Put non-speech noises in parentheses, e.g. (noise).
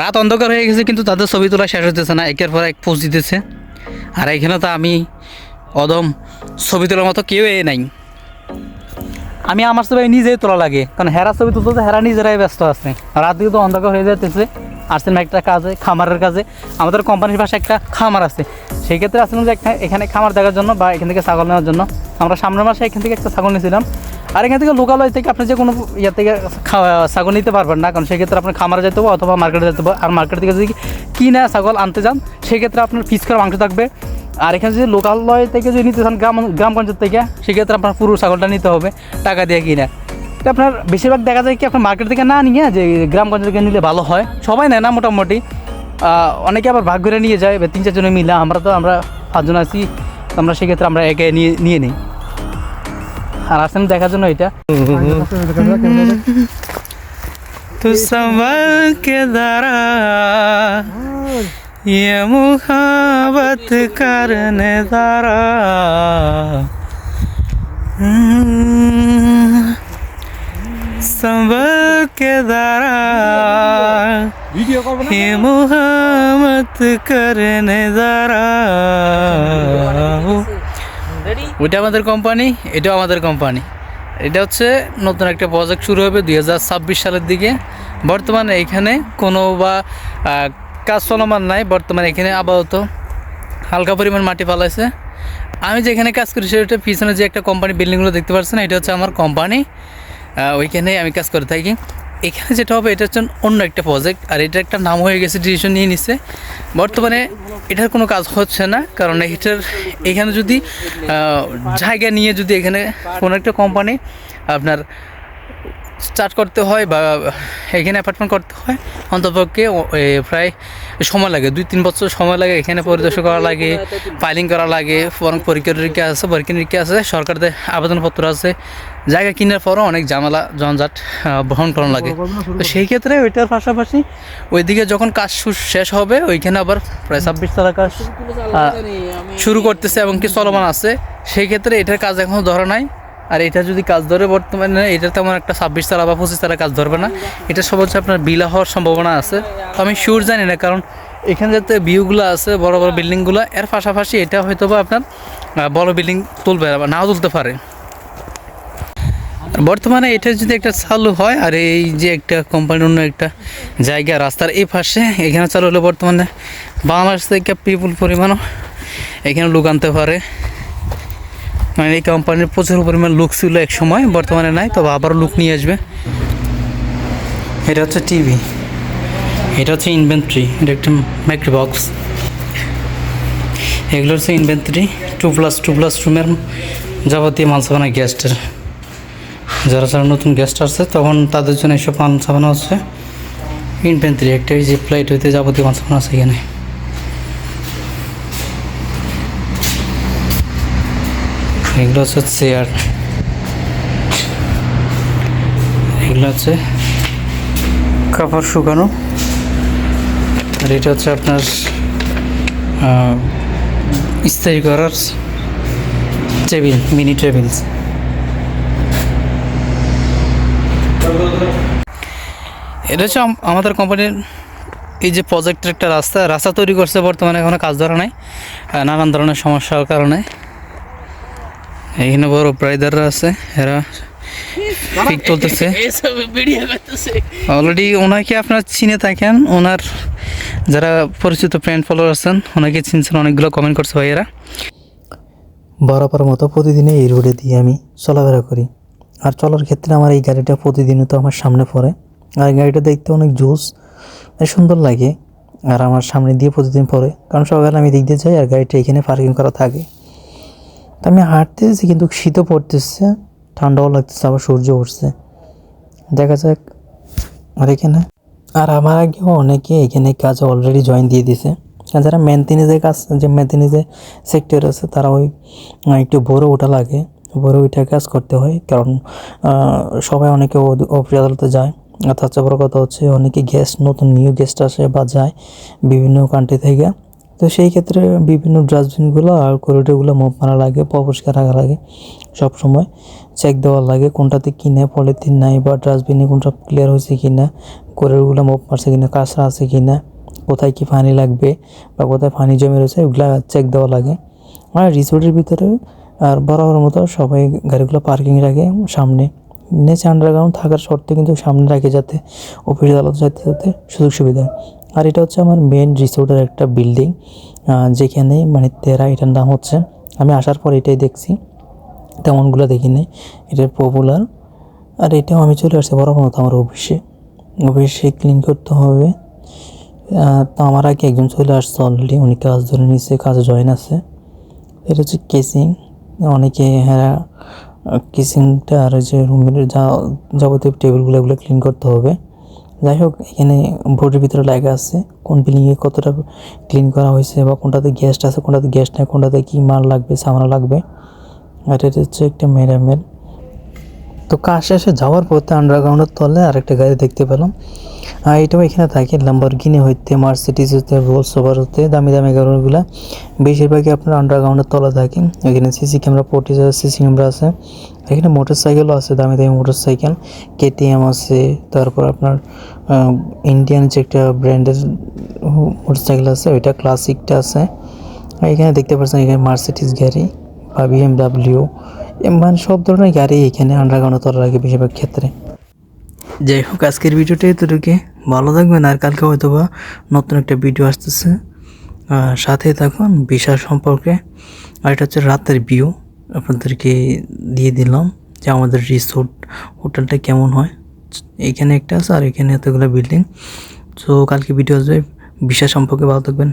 রাত অন্ধকার হয়ে গেছে, কিন্তু তাদের ছবি তোলা শেষ হতেছে না। একের পর এক পোস্ট দিতেছে। আর এখানে তো আমি, অদম, ছবি তোলার মতো কেউ এ নাই। আমি আমার ছবি নিজেই তোলা লাগে, কারণ হেরা ছবি তুলতে হেরা নিজেরাই ব্যস্ত আছে। রাত তো অন্ধকার হয়ে যাইতেছে। আসছেন একটা কাজে, খামারের কাজে। আমাদের কোম্পানির পাশে একটা খামার আছে। সেই ক্ষেত্রে আসছিলাম যে একটা এখানে খামার দেখার জন্য বা এখান থেকে ছাগল নেওয়ার জন্য। আমরা সামনের মাসে এখান থেকে একটা ছাগল নিয়েছিলাম। আর এখান থেকে লোকালয় থেকে আপনি যে কোনো ইয়ে থেকে ছাগল নিতে পারবেন না, কারণ সেক্ষেত্রে আপনার খামারে যেতে হবে অথবা মার্কেটে যেতে হবে। আর মার্কেট থেকে যদি কিনা ছাগল আনতে যান সেক্ষেত্রে আপনার পিস করা মাংস থাকবে। আর এখানে যদি লোকালয় থেকে যদি নিতে চান, গ্রাম গ্রাম পঞ্চায়েত থেকে, সেক্ষেত্রে আপনার পুরো ছাগলটা নিতে হবে, টাকা দিয়ে কিনে। তো আপনার বেশিরভাগ দেখা যায় কি, আপনার মার্কেট থেকে না নিয়ে যে গ্রাম পঞ্চায়েত থেকে নিলে ভালো হয়। সবাই নেয় না মোটামুটি। অনেকে আবার ভাগ করে নিয়ে যায়, তিন চারজনে মিলে। আমরা তো, আমরা পাঁচজন আছি আমরা সেক্ষেত্রে আমরা একে নিয়ে নিয়ে নিই। আর আসেন দেখার জন্য এটা তো संभल के दरा ये मुहाबत करने दरा संभल के दरा ये मुहाबत करने दरा ওইটা আমাদের কোম্পানি এটাও আমাদের কোম্পানি এটা হচ্ছে নতুন একটা প্রজেক্ট শুরু হবে দুই হাজার ছাব্বিশ সালের দিকে। বর্তমানে এখানে কোনো বা কাজ চলমান নাই, বর্তমানে এখানে আপাতত হালকা পরিমাণ মাটি পালাইছে আমি যেখানে কাজ করি সেটা পিছনে যে একটা কোম্পানি বিল্ডিংগুলো দেখতে পাচ্ছেন, এটা হচ্ছে আমার কোম্পানি ওইখানেই আমি কাজ করে থাকি। এখানে যেটা হবে, এটা হচ্ছে অন্য একটা প্রজেক্ট আর এটা একটা নাম হয়ে গেছে ডিসিশন নিয়ে নিচ্ছে বর্তমানে এটার কোনো কাজ হচ্ছে না, কারণ এটার, এখানে যদি জায়গা নিয়ে যদি এখানে কোনো একটা কোম্পানি আপনার স্টার্ট করতে হয় বা এখানে অ্যাপার্টমেন্ট করতে হয় অন্তপক্ষে প্রায় সময় লাগে দুই তিন বছর সময় লাগে এখানে পরিদর্শন করা লাগে ফাইলিং করা লাগে পরীক্ষা নিরীক্ষা আছে পরীক্ষা নিরীক্ষা আছে সরকারদের আবেদনপত্র আছে জায়গা কেনার পরও অনেক ঝামেলা জঞ্জাট বহন করা লাগে। তো সেই ক্ষেত্রে ওইটার পাশাপাশি ওইদিকে যখন কাজ শেষ হবে ওইখানে আবার প্রায় ছাব্বিশ তালা কাজ শুরু করতেছে এবং কি চলমান আছে সেই ক্ষেত্রে এটার কাজ এখনও ধরা নাই। আর এটা যদি কাজ ধরে বর্তমানে, এটা তেমন একটা ছাব্বিশ তালা বা পঁচিশ তালা কাজ ধরবে না। এটা হচ্ছে আপনার বিলা হওয়ার সম্ভাবনা আছে। তো আমি শিওর জানি না, কারণ এখানে যাতে ভিউগুলো আছে, বড় বড় বিল্ডিংগুলো এর পাশাপাশি এটা হয়তো বা আপনার বড় বিল্ডিং তুলবে বা নাও তুলতে পারে। বর্তমানে এটা যদি একটা চালু হয়, আর এই যে একটা কোম্পানির অন্য একটা জায়গা, রাস্তার এই পাশে, এখানে চালু হলে বর্তমানে বাংলাদেশ থেকে বিপুল পরিমাণও এখানে লোক আনতে পারে। মানে এই কোম্পানির প্রচুর পরিমাণ লুক ছিল এক সময়, বর্তমানে নাই, তবে আবার লুক নিয়ে আসবে। এটা হচ্ছে টিভি এটা হচ্ছে ইনভেন্টরি এটা একটা মাইক্রো বক্স এগুলো হচ্ছে inventory two plus two plus রুমের যাবতীয় মাল সাবানা গ্যাসটার যারা যারা নতুন গেস্ট আসছে, তখন তাদের জন্য এসব মাল সাবানো আছে ইনভেন্টরি একটা যে প্লেট হইতে যাবতীয় মাল সাবানো আছে এখানে। এগুলো হচ্ছে চেয়ার। এগুলো হচ্ছে কাপড় শুকানো। আর এটা হচ্ছে আপনার ইস্ত্রি করার টেবিল, মিনি টেবিলস। এটা হচ্ছে আমাদের কোম্পানির এই যে প্রজেক্টের একটা রাস্তা। রাস্তা তৈরি করছে বর্তমানে, এখনও কাজ ধরা নাই। নানান ধরনের সমস্যার কারণে। এখানে বড় প্রাইদাররা আছে এরা ঠিক চলতেছে। (laughs) অলরেডি ওনাকে আপনার চিনে থাকেন ওনার যারা পরিচিত ফ্রেন্ড ফলোয়ার আছেন ওনাকে চিনছেন অনেকগুলো কমেন্ট করছে ভাইয়েরা। বরাবর মতো প্রতিদিনে এই রোডে দিয়ে আমি চলাফেরা করি। আর চলার ক্ষেত্রে আমার এই গাড়িটা প্রতিদিনই তো আমার সামনে পড়ে। আর গাড়িটা দেখতে অনেক জুস আর সুন্দর লাগে। আর আমার সামনে দিয়ে প্রতিদিন পড়ে। কারণ সকালে আমি দিক দিয়ে যাই আর গাড়িটা এখানে পার্কিং করা থাকে। তো আমি হাঁটতেছি কিন্তু শীতও পড়তেছে, ঠান্ডাও লাগতেছে, আবার সূর্য উঠছে। দেখা যাক আর এখানে। আর আমার আগেও অনেকে এখানে কাজে অলরেডি জয়েন দিয়ে দিছে। আর যারা মেনতেনিজে কাজ, যে মেনতেনিজে সেক্টর আছে, তারা ওই একটু ভোরে ওঠা লাগে। ভোরে ওইটা কাজ করতে হয়, কারণ সবাই অনেকে অফিস আদালতে যায়। আর তার চেয়ে বড় কথা হচ্ছে, অনেকে গেস্ট নতুন নিউ গেস্ট আসে বা যায় বিভিন্ন কান্ট্রি থেকে। তো সেই ক্ষেত্রে বিভিন্ন ডাস্টবিনগুলো আর করিডোরগুলো মুভ মারা লাগে পরিষ্কার রাখা লাগে সব সময় চেক দেওয়া লাগে কোনটাতে কিনে পলিথিন নাই বা ডাস্টবিনে কোনটা ক্লিয়ার হয়েছে কি না কোরেরগুলো মোপ মারছে কি না কাঁচরা আছে কি না কোথায় কি পানি লাগবে বা কোথায় পানি জমে রয়েছে ওগুলা চেক দেওয়া লাগে। আর রিসোর্টের ভিতরে আর বরাবর মতো সবাই গাড়িগুলো পার্কিং রাখে সামনে। নিচে আন্ডারগ্রাউন্ড থাকার শর্তে কিন্তু সামনে রাখে যাতে অফিস আদালত যাতে যাতে সুযোগ সুবিধা। আর এটা হচ্ছে আমার মেন রিসোর্টের একটা বিল্ডিং যেখানে মানে তেরা এটার নাম হচ্ছে। আমি আসার পর এটাই দেখছি, তেমনগুলো দেখি নাই এটা পপুলার আর এটাও আমি চলে আসছি বরাবর মতো আমার অফিসে অফিসে ক্লিন করতে হবে। তো আমার আগে একজন চলে আসছে অলরেডি উনি কাজ ধরে নিচ্ছে কাজে জয়েন আছে। এটা হচ্ছে কেসিং অনেকে হ্যাঁ কেসিংটা আর যে রুমের যা যাবতীয় টেবিলগুলো এগুলো ক্লিন করতে হবে। যাই হোক, এখানে বোর্ডের ভিতরে লেখা আছে কোন বিল্ডিংয়ে কতটা ক্লিন করা হয়েছে বা কোনটাতে গেস্ট আছে, কোনটাতে গ্যাস নেই, কোনটাতে কী মাল লাগবে সামানা লাগবে। আর এটা হচ্ছে একটা ম্যাডামের তো কাজ এসে যাওয়ার পথে আন্ডারগ্রাউন্ডের তলে আরেকটা গাড়ি দেখতে পেলাম। এটাও এখানে থাকে লাম্বরগিনি হইতে মার্সিডিজ হতে রোলস ওভার হতে দামি দামি গাড়িগুলো বেশিরভাগই আপনার আন্ডারগ্রাউন্ডের তলা থাকে। এখানে সিসি ক্যামেরা পোর্টিজ সিসি ক্যামেরা আছে। এখানে মোটর সাইকেলও আছে, দামি দামি মোটর সাইকেল কেটিএম আছে, তারপর আপনার ইন্ডিয়ান যে একটা ব্র্যান্ডের মোটর সাইকেল আছে, ওইটা ক্লাসিকটা আছে। এখানে দেখতে পাচ্ছেন, এখানে মার্সিডিজ গাড়ি বা বিএমডাব্লিউ মানে সব ধরনের গাড়ি এখানে আন্ডারগ্রাউন্ডে তলা লাগে বেশিরভাগ ক্ষেত্রে। যাই হোক, আজকের ভিডিওটা এতটুকু ভালো থাকবেন আর কালকে হয়তো বা নতুন একটা ভিডিও আসতেছে। সাথে থাকুন বিশাল সম্পর্কে। আর এটা হচ্ছে রাতের ভিউ আপনাদেরকে দিয়ে দিলাম যে আমাদের রিসোর্ট হোটেলটা কেমন হয়। এখানে একটা আছে আর এখানে এতগুলো বিল্ডিং তো কালকে ভিডিও আসবে বিশাল সম্পর্কে ভালো থাকবেন।